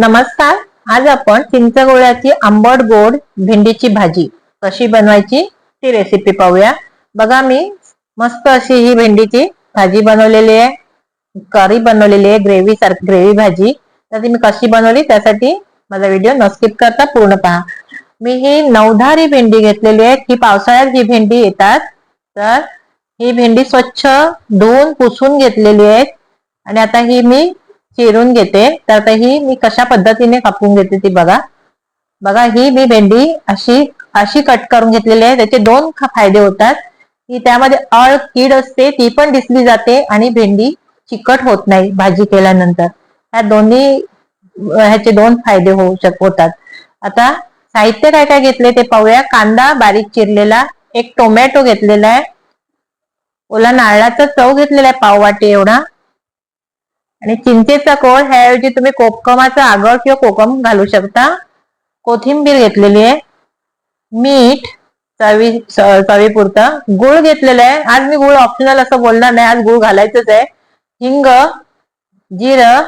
नमस्कार आज आपण चिंचगोळ्याची आंबट गोड भेंडीची भाजी कशी बनवायची ती रेसिपी पाहूया. बघा मी मस्त अशी ही भेंडीची भाजी बनवलेली आहे. करी बनवलेली आहे ग्रेव्ही सारखी ग्रेव्ही भाजी. तर ती मी कशी बनवली त्यासाठी माझा व्हिडिओ न स्किप करता पूर्ण पहा. मी ही नवधारी भेंडी घेतलेली आहे. ही पावसाळ्यात जी भेंडी येतात. तर ही भेंडी स्वच्छ धुवून पुसून घेतलेली आहे. आणि आता ही मी चिरून घेते. तर आता ही मी कशा पद्धतीने कापून घेते ती बघा. बघा ही मी भेंडी अशी अशी कट करून घेतलेली आहे. त्याचे दोन फायदे होतात. की त्यामध्ये अळ कीड असते ती पण दिसली जाते आणि भेंडी चिकट होत नाही भाजी केल्यानंतर. ह्या दोन्ही ह्याचे दोन फायदे होऊ शक होतात. आता साहित्य काय काय घेतले ते पाहूया. कांदा बारीक चिरलेला एक टोमॅटो घेतलेला आहे. ओला नारळाचा चव घेतलेला आहे पाववाटी एवढा. आणि चिंचेचा कोळ ह्याऐवजी तुम्ही कोकमाचा आगळ किंवा कोकम घालू शकता. कोथिंबीर घेतलेली आहे. मीठ चवी च- चवीपुरतं. गुळ घेतलेलं आहे. आज मी गुळ ऑप्शनल असं बोलणार नाही. आज गुळ घालायचंच आहे. हिंग जिरं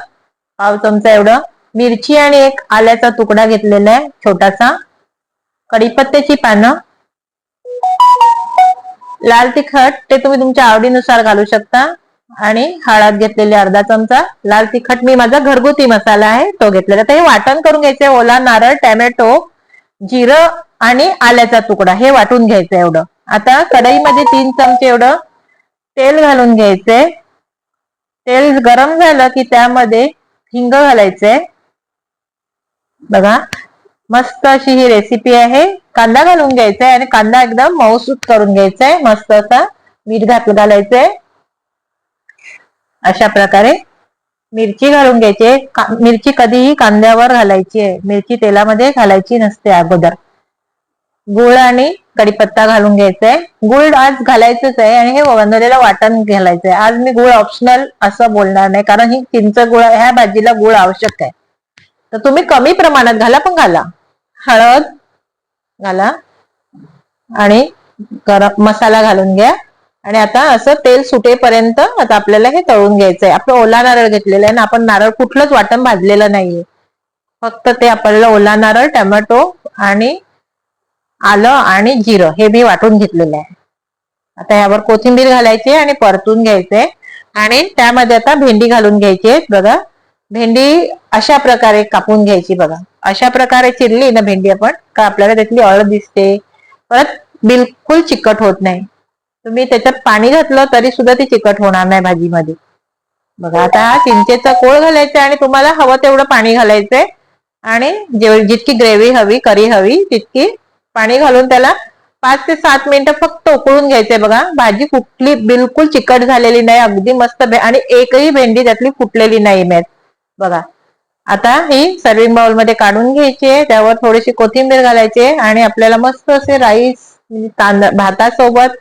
पाव चमचा एवढं. मिरची आणि एक आल्याचा तुकडा घेतलेला आहे छोटासा. कढीपत्त्याची पानं. लाल तिखट ते तुम्ही तुमच्या आवडीनुसार घालू शकता. आणि हळद घेतलेली अर्धा चमचा लाल तिखट मी माझा घरगुती मसाला आहे तो घेतलेला. तर हे वाटण करून घ्यायचंय ओला नारळ टॅमॅटो जिरं आणि आल्याचा तुकडा. हे वाटून घ्यायचं एवढं. आता कढईमध्ये तीन चमचे एवढं तेल घालून घ्यायचंय. तेल गरम झालं की त्यामध्ये हिंग घालायचंय. बघा मस्त अशी ही रेसिपी आहे. कांदा घालून घ्यायचा आहे आणि कांदा एकदम मऊसूत करून घ्यायचा आहे मस्त असा मीठ घात घालायचंय. अशा प्रकारे मिरची घालून घ्यायची आहे. मिरची कधीही कांद्यावर घालायची आहे. मिरची तेलामध्ये घालायची नसते अगोदर. गुळ आणि कढीपत्ता घालून घ्यायचा आहे. गुळ आज घालायचंच आहे आणि हे बनवलेलं वाटण घालायचं आहे. आज मी गुळ ऑप्शनल असं बोलणार नाही. कारण ही चिंच गुळ ह्या भाजीला गुळ आवश्यक आहे. तर तुम्ही कमी प्रमाणात घाला पण घाला. हळद घाला आणि गरम मसाला घालून घ्या. आणि आता असं तेल सुटेपर्यंत आता आपल्याला हे तळून घ्यायचंय. आपलं ओला नारळ घेतलेला आहे ना आपण नारळ कुठलंच वाटण भाजलेलं नाहीये. फक्त ते आपल्याला ओला नारळ टोमॅटो आणि आलं आणि जिरं हे मी वाटून घेतलेलं आहे. आता यावर कोथिंबीर घालायची आणि परतून घ्यायचंय. आणि त्यामध्ये आता भेंडी घालून घ्यायची आहे बघा. भेंडी अशा प्रकारे कापून घ्यायची बघा. अशा प्रकारे चिरली ना भेंडी आपण का आपल्याला त्यातली अळ दिसते. परत बिलकुल चिकट होत नाही. तुम्ही त्याच्यात पाणी घातलं तरी सुद्धा ती चिकट होणार नाही भाजीमध्ये. बघा आता चिंचेचा कोळ घालायचा आणि तुम्हाला हवं तेवढं पाणी घालायचंय. आणि जेव- जितकी ग्रेव्ही हवी करी हवी तितकी पाणी घालून त्याला पाच ते सात मिनिटं फक्त उकळून घ्यायचंय बघा. भाजी कुठली बिलकुल चिकट झालेली नाही अगदी मस्त आणि एकही भेंडी त्यातली फुटलेली नाही मेत बघा आता ही सर्विंग बाउलमध्ये काढून घ्यायची आहे त्यावर थोडीशी कोथिंबीर घालायची आणि आपल्याला मस्त असे राईस तांद तांदळ भातासोबत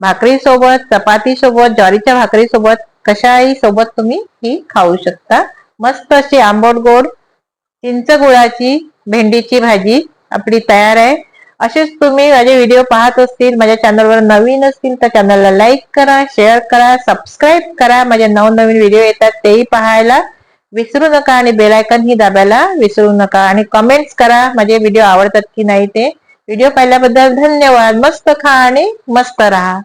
भाकरी सोबत चपाती सोबत ज्वारीच्या भाकरी सोबत कशाही सोबत तुम्ही ही खाऊ शकता. मस्त अशी आंबट गोड चिंच गुळाची भेंडीची भाजी आपली तयार आहे. असेच तुम्ही माझे व्हिडिओ पाहत असतील माझ्या चॅनलवर नवीन असतील तर चॅनलला लाईक करा शेअर करा सबस्क्राईब करा. माझे नवनवीन व्हिडिओ येतात तेही पाहायला. विसरू नका आणि बेलायकन ही दाबायला विसरू नका. आणि कमेंट्स करा माझे व्हिडिओ आवडतात की नाही ते. व्हिडिओ पाहिल्याबद्दल धन्यवाद. मस्त खा आणि मस्त राहा.